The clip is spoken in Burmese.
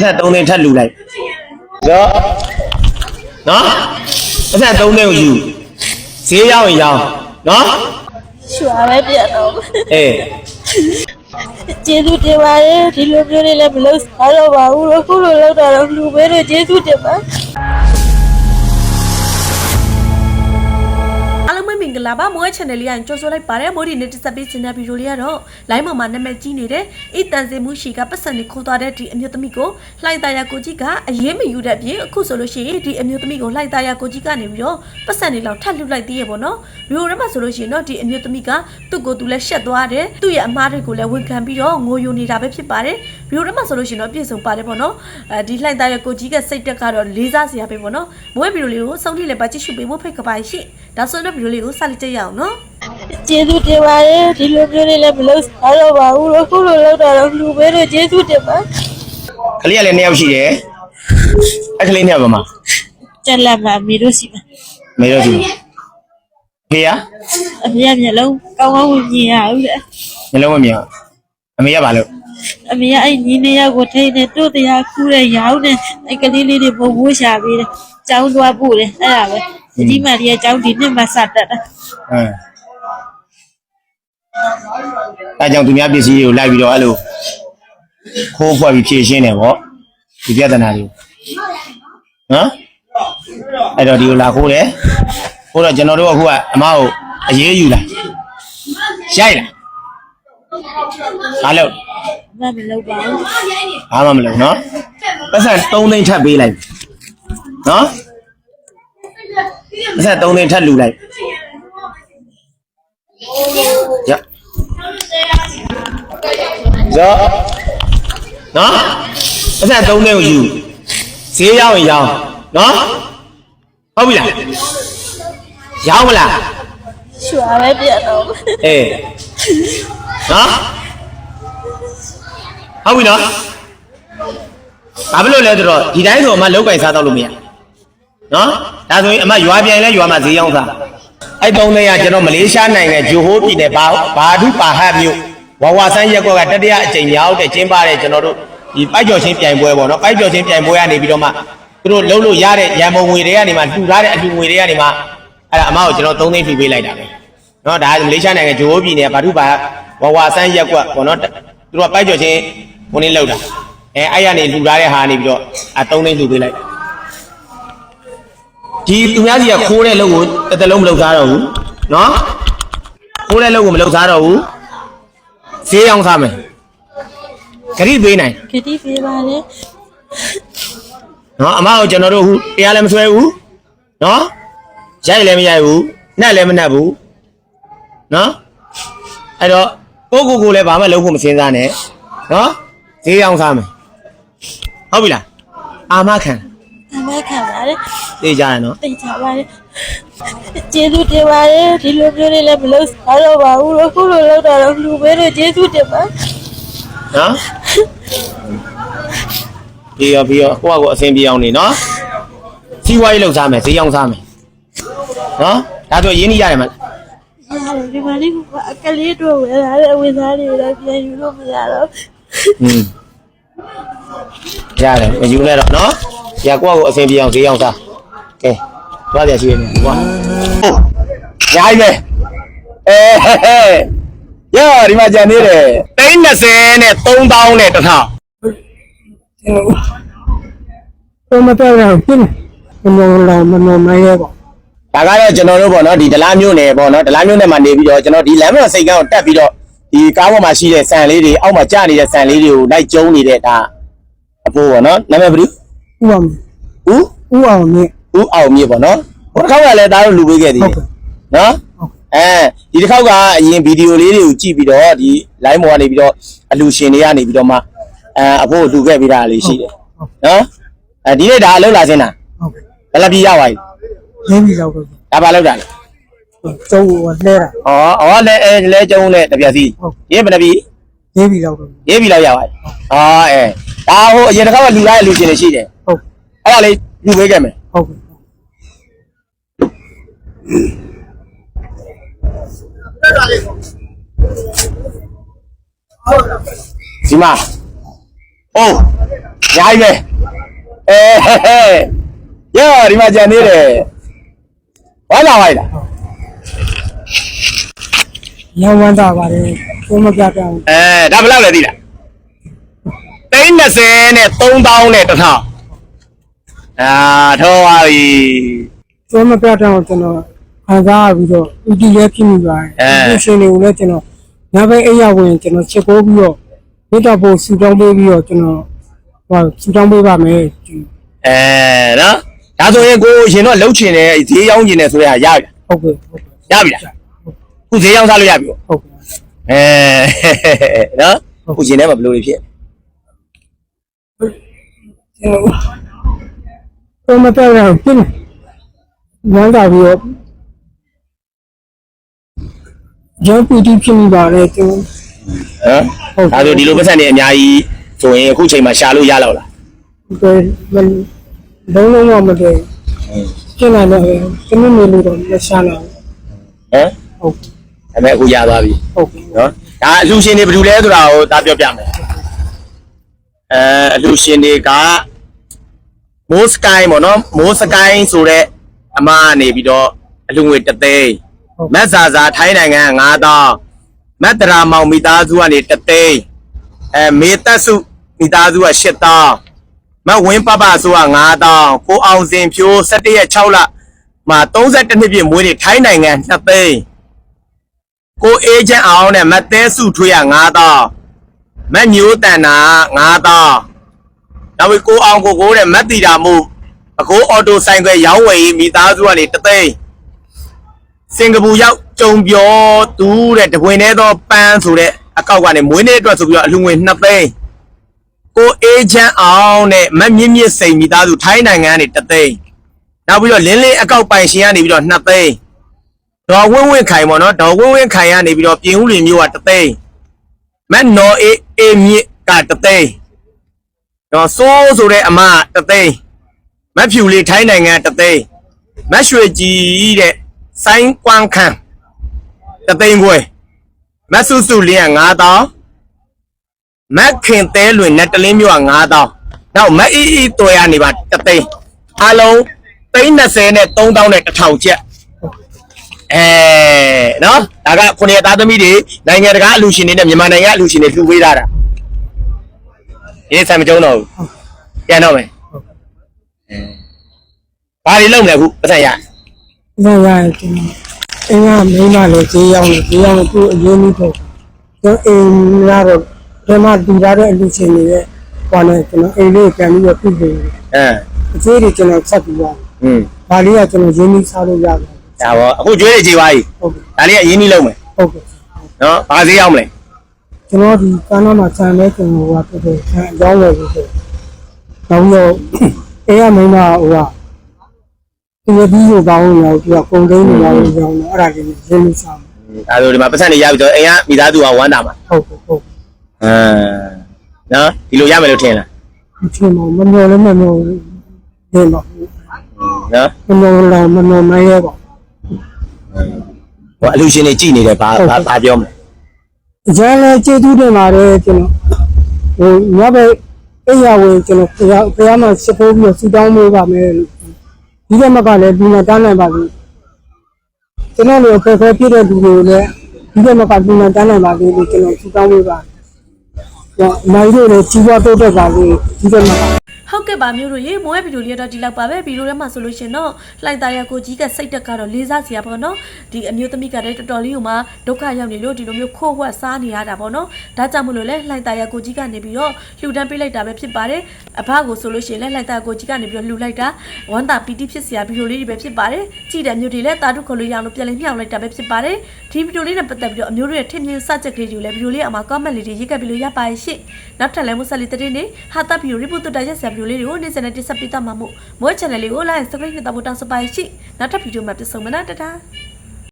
အဆက်3သိန်းထပ်လူလိုက်ရောနော်အဆက်3သိန်းကိုယူဈေးရောက်ရင်ရောင်းနော်ရွှာပဲပြတ်တော့အေးကျေးဇူးတင်ပါတယ်ဒီလိုမျိုးလေးလည်းမလုပ်စားတော့ပါဘူးလို့ခုလိုလောက်တာတော့လူပဲလို့ကျေးဇူးတင်ပါ လုံးပဲမင်္ဂလာပါမိုး channel လေးကကြိုဆိုလိုက်ပါတယ်မိုးဒီနေ့တက်ဆက်ပေးခြင်းတဲ့ဗီဒီယိုလေးကတော့ line ပေါ်မှာနာမည်ကြီးနေတဲ့အိတန်စင်မှုရှိကပတ်စံနေခိုးသွားတဲ့ဒီအမျိုးသမီးကိုလှိုက်သားရကိုကြီးကအရေးမယူတဲ့အပြင်အခုဆိုလို့ရှိရင်ဒီအမျိုးသမီးကိုလှိုက်သားရကိုကြီးကနေပြီးတော့ပတ်စံနေလောက်ထပ်လှုပ်လိုက်သေးရပေါ့နော်ဗီဒီယိုထဲမှာဆိုလို့ရှိရင်တော့ဒီအမျိုးသမီးကသူ့ကိုသူလည်းရှက်သွားတယ်သူ့ရဲ့အမားတွေကိုလည်းဝန်ခံပြီးတော့ငိုယိုနေတာပဲဖြစ်ပါတယ် ဗီဒီယိုထဲမှာဆိုလို့ရှိရင်တော့ပြည့်စုံပါတယ်ပေါ့နော်အဲဒီလှိုက်သားရကိုကြီးကစိတ်တက်ကတော့လေးစားစရာပဲပေါ့နော်မိုးဗီဒီယိုလေးကိုစောင့်ကြည့်လည်းပါကြည့်ရှုပေးဖို့ဖိတ်ကပါရှိဒါဆိုတော့ဗီဒီယိုလေးကိုစလိုက်ကြရအောင်နော်ကျေးဇူးတင်ပါတယ်ဒီလိုမျိုးလေးလည်းမလုပ်စားတော့ပါဘူးလို့ခုလိုလောက်တာတော့လူပဲလို့ကျေးဇူးတင်ပါကလေးကလည်း2ယောက်ရှိတယ်အဲ့ကလေး2ယောက်ပါမကျက်လက်ပါမီတို့စီပါမေတော့သူဖေးရအမေကမျက်လုံးကောင်းကောင်းဝင်မြင်ရအောင်လေမျက်လုံးမမြင်အောင်အမေရပါလို့ အမေကအဲ့ညီနေယောက်ကိုထိနေတို့တရားခူးတဲ့ရောင်းနေအဲ့ကလေးလေးတွေဘုံဝှရှာပေးတယ်ကျောင်းသွားပို့တယ်အဲ့ဒါပဲဒီမလေးကကျောင်းဒီနှစ်မှစတက်တာအင်းအဲကြောင့်သူများပစ္စည်းတွေကိုလိုက်ပြီးတော့အဲ့လိုခိုးဖွဲ့ပြီးဖြည့်ရှင်းတယ်ဗောဒီပြဿနာတွေကိုနော်အဲ့တော့ဒီကိုလာခိုးတယ်ခိုးတော့ကျွန်တော်တို့အခုကအမကိုအရေးယူလာရိုက်လာဘာလို့ မမလုပ်ပါဘူးဘာမှမလုပ်နော်ပတ်စံ3သိန်းထပ်ပေးလိုက်နော်ပတ်စံ3သိန်းထပ်လူလိုက်ရဇောနော်ပတ်စံ3သိန်းကိုယူဈေးရောက်ရင်ရောင်းနော်ဟုတ်ပြီလားရောင်းမလားရွှာပဲပြတ်တော့အေးနော် ဟုတ်ပြီနော်ဘာဖြစ်လို့လဲဆိုတော့ဒီတိုင်းဆိုအမလောက်ကင်စားတော့လို့မရနော်ဒါဆိုရင်အမရွာပြန်လဲရွာမှာဈေးရောက်စားအဲ့ပုံလေးကကျွန်တော်မလေးရှားနိုင်ငံဂျိုဟိုးပြည်နယ်ဘာဘာဒုပါဟတ်မြို့ဝါဝါဆန်းရက်ကွက်ကတတိယအကြိမ်မြောက်တဲ့ကျင်းပတဲ့ကျွန်တော်တို့ဒီပိုက်ကျော်ချင်းပြိုင်ပွဲပေါ့နော်ပိုက်ကျော်ချင်းပြိုင်ပွဲကနေပြီးတော့မှသူတို့လုံးလို့ရတဲ့ရန်ပုံငွေတွေကနေမှလှူထားတဲ့အလှူငွေတွေကနေမှအဲ့ဒါအမကိုကျွန်တော်3သိန်းဖြည့်ပေးလိုက်တာပဲနော်ဒါမလေးရှားနိုင်ငံဂျိုးပြည်နယ်ဗာဓုပါဝဝဆန်းရက်ကွက်ပေါ့နော်သူတို့ကပိုက်ကြော်ချင်း ဘုန်းလေးလောက်တာအဲအဲ့ရနေလှူထားတဲ့ဟာနေပြီးတော့အ3သိန်းလှူပေးလိုက်ဒီသူများစီကခိုးတဲ့လုပ်ကိုတစ်သက်လုံးမလုပ်သားတော့ဘူးနော်ခိုးတဲ့လုပ်ကိုမလုပ်သားတော့ဘူးဈေးအောင်စားမယ်ဂရိပေးနိုင်ခတိပေးပါလေနော်အမကိုကျွန်တော်တို့အခုတရားလည်းမဆွဲဘူးနော်ရိုက်လည်းမရိုက်ဘူးနှက်လည်းမနှက်ဘူးနော်အဲ့တော့ကိုကိုကိုလည်းဘာမှလုပ်ဖို့မစင်စားနဲ့နော် ဈေးအောင်စားမယ်ဟုတ်ပြီလားအာမခံအမခံပါလေသိကြရနော်တိတ်ချပါလေကျေးဇူးတင်ပါတယ်ဒီလိုမျိုးလေးလည်းမလုပ်စားတော့ပါဘူးလို့ခုလိုလောက်တာတော့လူပဲလို့ကျေးဇူးတင်ပါနော်ပြီးရောပြီးရောကိုယ့်အကိုအဆင်ပြေအောင်နေနော်စီးပွားရေးလုပ်စားမယ်ဈေးအောင်စားမယ်နော်ဒါဆိုရင်းနှီးရတယ်မလားရတယ်ဒီမှာလေးကအကလေးတို့ဝယ်လာတဲ့ဝယ်သားတွေလည်းပြန်ယူလို့မရတော့ อืมရတယ်မယူနဲ့တော့နော်။ညာကိုယ့်ကိုအဆင်ပြေအောင်ဈေးအောင်စား။ကဲသွားကြရှိရမယ်ကွာ။ဟုတ်။ညာကြီးပဲ။အဲဟဲ့ဟဲ့။ရောဒီမှာကြံနေတယ်။320နဲ့3000နဲ့တစ်ထောင်ဘယ်မှာတော့ပြင်းမနောလာမနောမရဲပေါ့။ဒါကတော့ကျွန်တော်တို့ပေါ့နော်ဒီဒလားမျိုးနယ်ပေါ့နော်ဒလားမျိုးနယ်မှာနေပြီးတော့ကျွန်တော်ဒီလမ်းမတော်စိတ်ကန်းကိုတက်ပြီးတော့ ဒီကားပေါ်မှာရှိတဲ့ဆန်လေးတွေအောက်မှာကျနေတဲ့ဆန်လေးတွေကိုလိုက်ကျုံနေတဲ့ဒါအဖိုးပေါ့နော်နာမည်ဘယ်သူဥအောင်ဦးဥအောင်နဲ့ဦးအောင်မြင့်ပေါ့နော်ဟိုတစ်ခေါက်ကလည်းဒါတို့လူပေးခဲ့သေးတယ်နော်အဲဒီတစ်ခေါက်ကအရင်ဗီဒီယိုလေးတွေကိုကြည့်ပြီးတော့ဒီ line ပေါ်ကနေပြီးတော့အလူရှင်တွေကနေပြီးတော့မှအဲအဖို့လူခဲ့ပြီးတာလေးရှိတယ်နော်အဲဒီနေ့ဒါအလုပ်လာစင်းတာဟုတ်ကဲ့ဘယ်လောက်ပြရပါလဲရေးပြီးတော့ဒါဘာလုပ်တာလဲ ကျုံလဲတာဩဩလဲအဲလဲကျုံနဲ့တပြက်စီရေးဘယ်နှပြီရေးပြီးတော့ရေးပြီးလောက်ရပါလဲဟာအဲဒါဟိုအရင်တစ်ခေါက်ကလူလာတဲ့လူရှင်တွေရှိတယ်ဟုတ်အဲ့ဒါလေးလူပေးခဲ့မယ်ဟုတ်ကဲ့ဒီမှာဟုတ်ညာကြီးပဲအဲဟဲ့ဟဲ့ရောဒီမှာကြံနေတယ်ဘာလာလိုက်လား ရောင်းဝမ်းတာပါတယ်ကိုမပြပြအောင်အဲဒါဘယ်လောက်လဲသိလားသိန်း20နဲ့3000နဲ့1000အာထောပါပြီကိုမပြပြအောင်ကျွန်တော်ခံစားပြီးတော့ဥတီရဲဖြစ်မိပါတယ်ဒီရှင်တွေကိုလည်းကျွန်တော်ညဘက်အိယာဝင်ကျွန်တော်ချက်ပိုးပြီးတော့မိတ္တဖို့ဆူတောင်းပေးပြီးတော့ကျွန်တော်ဟောဆူတောင်းပေးပါမယ်အဲနော်ဒါဆိုရင်ကိုရင်တော့လှုပ်ချင်တယ်ဈေးရောင်းချင်တယ်ဆိုရရပြီဟုတ်ကဲ့ဟုတ်ကဲ့ရပြီလား ခုဈေးရောင်းစားလို့ရပြီပေါ့ဟုတ်ကဲ့အဲနော်ခုရှင်ထဲမှာဘယ်လိုတွေဖြစ်ကျွန်တော်ကိုမပြပြအောင်ပြင်ဝမ်းတာပြီးတော့ကျောင်းပီတီဖြစ်မိပါတယ်ကျွန်တော်ဟမ်ဒါဆိုဒီလိုပတ်စံနေအများကြီးဆိုရင်အခုချိန်မှာရှာလို့ရတော့လားဒီမလုံးလုံးတော့မတည်ကျင်းလာတော့ကျွန်တော်နေလို့တော့မရှာနိုင်ဟမ်ဟုတ် ဒါပေမဲ့အခုရသွားပြီဟုတ်ကဲ့နော်ဒါအလှရှင်တွေဘယ်လိုလဲဆိုတာကိုဒါပြောပြမယ်အဲအလှရှင်တွေကမိုးစကိုင်းပေါ့နော်မိုးစကိုင်းဆိုတဲ့အမကနေပြီးတော့အလှငွေတသိန်းမက်ဆာဆာထိုင်းနိုင်ငံ9000မက်တရာမောင်မိသားစုကနေတသိန်းအဲမေတက်စုမိသားစုက8000မက်ဝင်းပပဆိုက9000ကိုအောင်စင်ဖြိုး17ရက်6လမှာ32နှစ်ပြည့်မွေးနေ့ထိုင်းနိုင်ငံ2သိန်း ကိုအေးချမ်းအောင်နဲ့မတ်သေးစုထွေးရ9000မတ်မျိုးတန်တာ9000နောက်ပြီးကိုအောင်ကိုကိုတဲ့မတ်တီတာမှုအကိုအော်တိုဆိုင်ခွဲရောင်းဝယ်ရေးမိသားစုကနေတသိန်းစင်ကာပူရောက်ကြုံပြောသူတဲ့တပွင်ထဲသောပန်းဆိုတဲ့အကောက်ကနေမွေးနေ့အတွက်ဆိုပြီးတော့အလူငွေ2သိန်းကိုအေးချမ်းအောင်နဲ့မတ်မြင့်မြင့်စိန်မိသားစုထိုင်းနိုင်ငံကနေတသိန်းနောက်ပြီးတော့လင်းလင်းအကောက်ပိုင်ရှင်ကနေပြီးတော့2သိန်း ဒေါ်ဝင်းဝင်းခိုင်ပေါ့နော်ဒေါ်ဝင်းဝင်းခိုင်ကနေပြီးတော့ပြင်ဦးလွင်မြို့ကတသိန်းမက်နော်အေးအေးမြစ်ကတသိန်းဒေါ်စိုးဆိုတဲ့အမတသိန်းမက်ဖြူလေးထိုင်းနိုင်ငံတသိန်းမက်ရွှေကြီးတဲ့ဆိုင်းကွမ်ခန့်တသိန်းခွဲမက်ဆုစုလင်းက9000မက်ခင်သဲလွင်နဲ့တလင်းမြို့က9000နောက်မက်အီအီတော်ရနေပါတသိန်းအလုံးသိန်း20နဲ့3000နဲ့1000ကျပ် အဲနော်ဒါကခုနှစ်သားသမီးတွေနိုင်ငံတကာအလူရှင်တွေနဲ့မြန်မာနိုင်ငံအလူရှင်တွေလှူပေးထားတာရေးဆံမကျုံတော့ဘူးပြန်တော့မယ်ဘာတွေလုပ်မလဲအခုပတ်သက်ရဒါရရင်ကျွန်တော်အင်းကမိန်းမလည်းဈေးရောက်နေဈေးရောက်နေသူ့အရင်းကြီးပေါ့ကျွန်တော်အိမ်ကတော့ဒီမှာတူထားတဲ့အလူချင်းတွေရဲ့ဟောနေကျွန်တော်အိမ်လေးပြန်ပြီးတော့ပြုပြင်အဲအသေးတွေကျွန်တော်ဆက်ပြီးတော့อืมဒါလေးကကျွန်တော်ရင်းနှီးစားလို့ရတယ် ဒါပေါ့အခုကျွေးတွေကြည်ပါ යි ဟုတ်ကဲ့ဒါလေးကအရင်ကြီးလုပ်မယ်ဟုတ်ကဲ့နော်ဘာသေးရောက်မလဲကျွန်တော်ဒီကမ်းနားမှာဆန်လဲကျွန်တော်ဟိုကပြတယ်ဆန်အကြောင်းဝယ်ပြီးတော့နောက်တော့အဲရမိန်းမဟိုကဒီဒီကိုကောင်းလို့သူကကုန်သိန်းနေရောင်းလို့ကြောင်းတော့အဲ့ဒါကြီးရင်းနှီးစားဒါဆိုဒီမှာပတ်သက်နေရပြီဆိုအိမ်ကမိသားစုကဝမ်းတာမှာဟုတ်ကဲ့ဟုတ်အဲနော်ဒီလိုရမယ်လို့ထင်လားမထင်ပါဘူးမမျောလည်းမမျောနေပါဘူးနော်မမျောလည်းမမျောမရဲပါ ဟိုအလူရှင်တွေကြည်နေတယ်ဘာဘာဘာပြောမလဲအကျဉ်းလဲကျေးဇူးတင်ပါတယ်ကျွန်တော်ဟိုညဘက်အိယာဝင်ကျွန်တော်ဘုရားဘုရားမှာစပိုးပြီးဆူတောင်းပေးပါမယ်လို့ဒီကမကလည်းဒီမှာတန်းနိုင်ပါဘူးကျွန်တော်တို့ဖေဖေပြည့်တဲ့လူတွေကိုလည်းဒီကမကဒီမှာတန်းနိုင်ပါသေးလို့ကျွန်တော်ဆူတောင်းပေးပါတော့နိုင်လို့လည်းကြီးပွားတိုးတက်ပါစေဒီကမက ဟုတ်ကဲ့ပါမျိုးတို့ရေမိုးရဲ့ဗီဒီယိုလေးတော့ဒီလောက်ပါပဲဗီဒီယိုထဲမှာဆိုလို့ရှင်တော့လှိုက်သားရကိုကြီးကစိတ်တက်ကတော့လေးစားစရာပေါ့နော်ဒီအမျိုးသမီးကလည်းတော်တော်လေးကိုမှဒုက္ခရောက်နေလို့ဒီလိုမျိုးခိုးဝှက်စားနေရတာပေါ့နော်ဒါကြောင့်မလို့လဲလှိုက်သားရကိုကြီးကနေပြီးတော့လှူဒန်းပေးလိုက်တာပဲဖြစ်ပါတယ်အဖကိုဆိုလို့ရှင်လဲလှိုက်သားကိုကြီးကနေပြီးတော့လှူလိုက်တာဝမ်းသာပီတိဖြစ်စရာဗီဒီယိုလေးတွေပဲဖြစ်ပါတယ်ကြည့်တဲ့မျိုးတွေလည်းတာတုခေါ်လို့ရအောင်လို့ပြန်လည်မြောက်လိုက်တာပဲဖြစ်ပါတယ်ဒီဗီဒီယိုလေးနဲ့ပတ်သက်ပြီးတော့အမျိုးတို့ရဲ့ထင်မြင်စချက်ကလေးတွေကိုလည်းဗီဒီယိုလေးအောက်မှာ comment လေးတွေရေးခဲ့ပြီးလို့ရပါရဲ့ရှင့်နောက်ထပ်လည်းမဆက်လီတဲ့နေဟာတာဗီဒီယို report တက်ရက်ဆရာဗီဒီယိုလေးတွေကိုနေ့စဉ်နဲ့တင်ဆက်ပေးသွားမှာမို့မိုး channel လေးကို like subscribe နဲ့တောင်းပန်တောင်းစပါရှိနောက်ထပ်ဗီဒီယိုမှာပြန်ဆုံမနာတတာ